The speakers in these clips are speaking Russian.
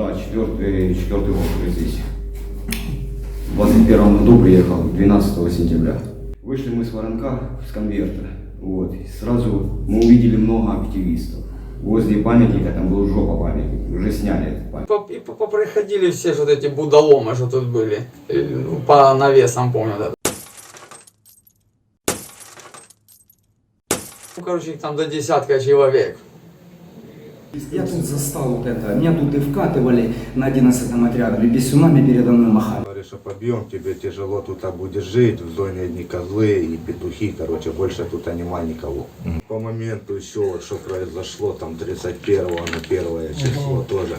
Да, четвертый, четвертый год здесь. В 21 году приехал, 12 сентября. Вышли мы с воронка, с конверта. Вот. и Сразу мы увидели много активистов. Возле памятника, там был жопа памятник, уже сняли этот памятник. И по- поприходили все вот эти будоломы, что тут были. Ну, По навесам помню. Да. Ну, короче, их там до десятка человек. Я тут застал вот это. Меня тут и вкатывали на 11 отряде. Бесюнами передо мной махали. Говоришь, побьем, тебе тяжело тут будет жить, в зоне одни козлы и петухи, короче, больше тут нема никого. По моменту еще вот что произошло, там 31 на 1 число тоже,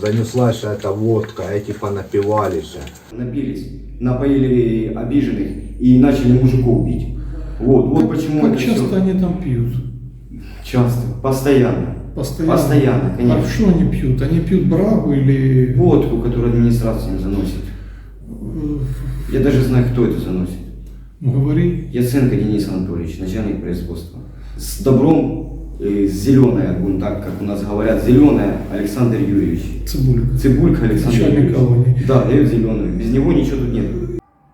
занеслась эта водка, эти понапивались. Напились, напоили обиженных и начали мужиков бить. Вот, вот почему Как это часто все они там пьют? часто, постоянно. Постоянно? Постоянно, конечно. А что они пьют? Они пьют брагу или... Водку, которую администрация им заносит. Я даже знаю, кто это заносит. Ну, говори. Яценко Денис Анатольевич, начальник производства. С добром, э, с зеленая, будем так, как у нас говорят, зеленая Александр Юрьевич. Цибулька. Цибулька Александр Начальник Юрьевич. колонии. Да, дает зеленую. Без него ничего тут нет.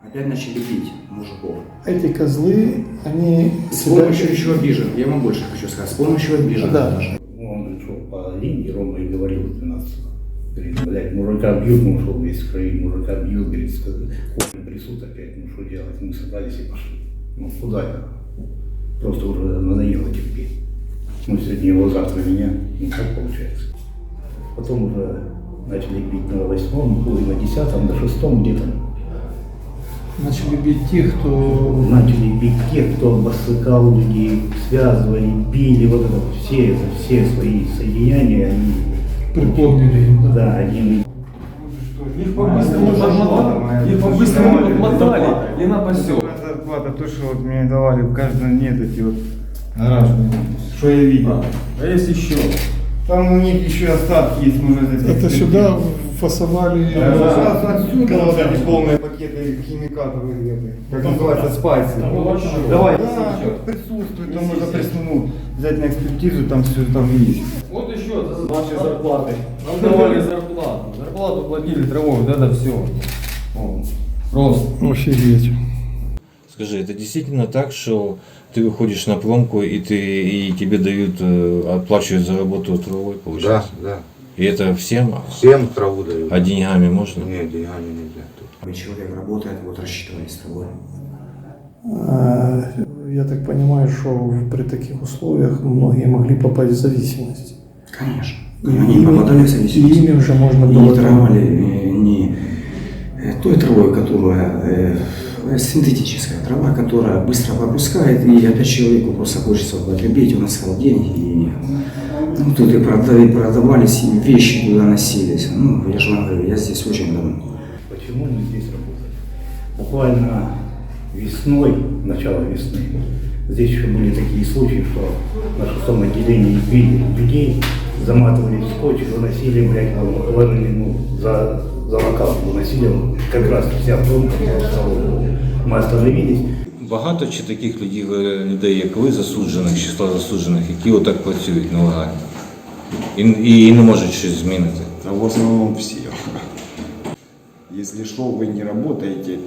Опять начали бить мужиков. Эти козлы, они С себя... помощью еще обиженных. Я вам больше хочу сказать. С помощью обиженных Да. даже. Линии, Рома и говорил 12 Говорит, блядь, мужика бьют, мы ушел весь в крови, мужика бьют, говорит, хуй присут опять, ну что делать, мы собрались и пошли. Ну куда это? Просто уже надоело терпеть. Ну сегодня его, завтра меня, ну как получается. Потом уже начали бить на восьмом, на десятом, на шестом где-то. Начали бить тех, кто... Начали бить тех, кто обосыкал людей, связывали, били, вот это вот все, это все свои соединения, они Припомнили им, да. Да, один Их по-быстрому подмотали, их по-быстрому подмотали и на поселок. Зарплата, то, что вот мне давали в каждом дне эти вот гаражные, что я видел. А есть еще? Там у них еще остатки есть, можно здесь. Это сюда фасовали... Да, отсюда вот эти полные пакеты химикатов, эти, как называется, спайсы. Давай, Да, присутствует, там можно присунуть, взять на экспертизу, там все там есть. Вот еще это наши зарплаты. Нам давали зарплату. Зарплату платили травой, вот это все. Просто. Офигеть. Скажи, это действительно так, что ты выходишь на промку и ты и тебе дают, э, оплачивают за работу трудовой, Да, получается? да. И это всем? Всем траву дают. А деньгами можно? Нет, деньгами нельзя. Человек работает, вот рассчитывались с тобой. А, Я так понимаю, что при таких условиях многие могли попасть в зависимость. Конечно. И Они ими- попадали в зависимость. ими уже можно И было... не травали не э, той травой, которая э, синтетическая трава, которая быстро попускает, и опять человеку просто хочется употребить, он искал деньги, и ну, тут и продавали, продавались, и вещи туда носились. Ну, я же вам говорю, я здесь очень давно. Почему мы здесь работаем? Буквально весной, начало весны, здесь еще были такие случаи, что на шестом отделении били людей, заматывали в скотч, выносили, блядь, ну, за, за локал, выносили как раз вся промка в столовую. Мы остановились, Багато чи таких людей, е, людей, як ви, засуджених, числа засуджених, які отак працюють нелегально? І, і, і не можуть щось змінити. Да в основном все. Если что, вы не работаете,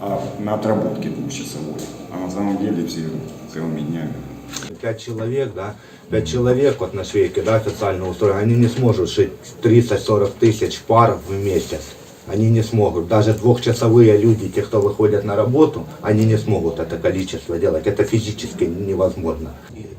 а на отработке двухчасовой. А на самом деле все целыми днями. Пять человек, да, пять человек вот на швейке, да, официально устроены, они не смогут шить 30-40 тысяч пар в месяц. Они не смогут. Даже двухчасовые люди, те, кто выходят на работу, они не смогут это количество делать. Это физически невозможно.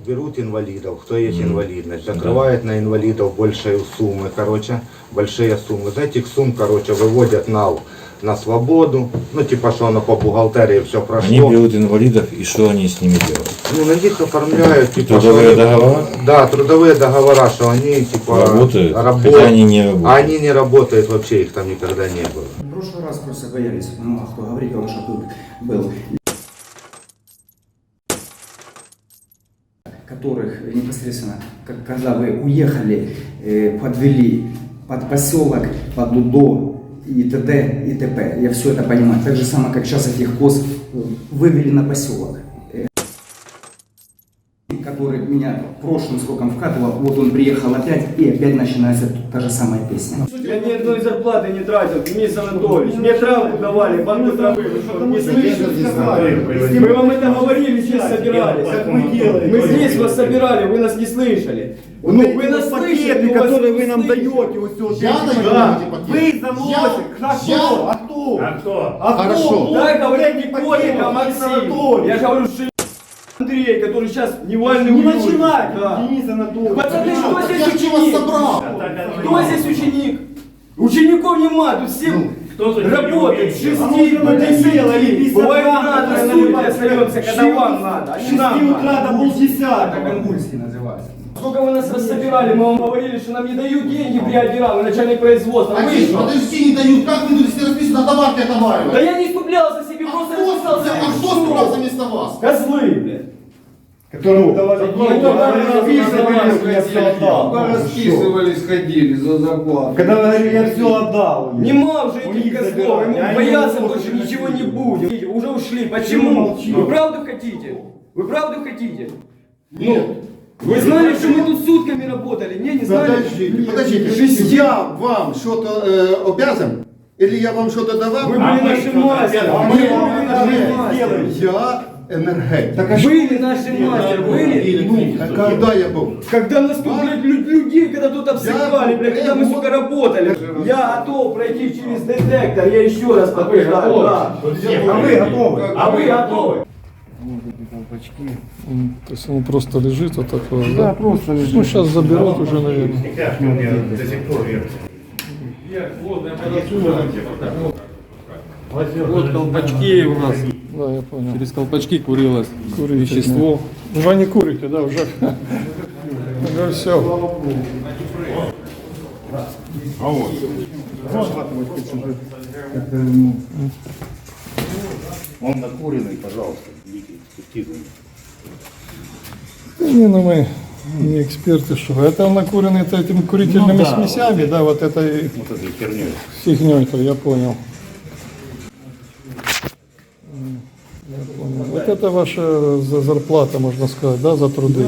Берут инвалидов, кто есть инвалидность, закрывают на инвалидов большие суммы, короче, большие суммы. За этих сумм, короче, выводят на, на свободу. Ну, типа, что оно по бухгалтерии все прошло. Они берут инвалидов, и что они с ними делают? Ну, на них оформляют, типа, Трудовые что они- договора? Да, трудовые договора, что они, типа, Работают, работ- хотя они не работают. А они не работают вообще, их там никогда не было. В прошлый раз просто боялись, ну, а кто говорит, он что тут был. которых непосредственно, когда вы уехали, э, подвели под поселок, под УДО и т.д. и т.п. Я все это понимаю. Так же самое, как сейчас этих коз э, вывели на поселок. Который меня прошлым сроком вкатывал, вот он приехал опять, и опять начинается та же самая песня. Я ни одной зарплаты не тратил, Денис Анатольевич. Мне травку давали, банку травы. Не слышали? Мы вам это говорили, здесь собирались. Как мы делаем? Мы здесь вас собирали, вы нас не слышали. Ну, вы нас слышите, которые вы нам даете. Я даю Вы заносите. А кто? А кто? А Хорошо. Да, говорите Котика, Максим. Я говорю, что Андрей, который сейчас невальный Не начинай, Денис Анатольевич. Пацаны, кто здесь ученик? Кто здесь ученик? Учеников нема, тут все работают, с 6 до 10. Бывает надо, на люди остаемся, когда вам надо. а не нам надо. до полдесятого. Это конвульсии называется. Сколько вы нас рассобирали, мы вам говорили, что нам не дают деньги при вы начальник производства. Вы что? Подожди, не дают. Как вы будете расписывать на товар для товара? Да я не искуплялся себе, просто расписался. А кто собрался вместо вас? Козлы, блядь. Которому давали Ну, расписывались. Расписывались, ходили за зарплату. Когда вы говорили, я все отдал. Нема уже этих забирали. ему бояться больше ничего не будет. Уже ушли. Почему? Вы правду хотите? Вы правду хотите? Нет. Вы знали, что мы тут сутками работали? Не, не знали? Подождите, подождите. Я вам что-то э, обязан? Или я вам что-то давал? Вы были наши мастеры. А Мы мы были наши это мастеры. Я энергетик. Были наши мастеры, были? А когда я был? Когда нас тут, блядь, лю- людей, когда тут обсыпали, блядь, когда мы, сука, работали. Я готов пройти через детектор, я еще раз подтверждаю, да. А вы готовы? А вы готовы? То есть он просто лежит вот такой. Да, просто лежит. Ну, сейчас заберут уже, наверное. Вот колпачки у нас. Да, я понял. Через колпачки курилось Курите, вещество. да. Уже не курите, да, уже. Уже все. Он накуренный, пожалуйста. Не, ну мы не эксперты, что. Это он накуренный это этими курительными смесями, да, вот этой Вот этой херней. фигней-то, я понял. Вот это ваша за- зарплата, можно сказать, да, за труды.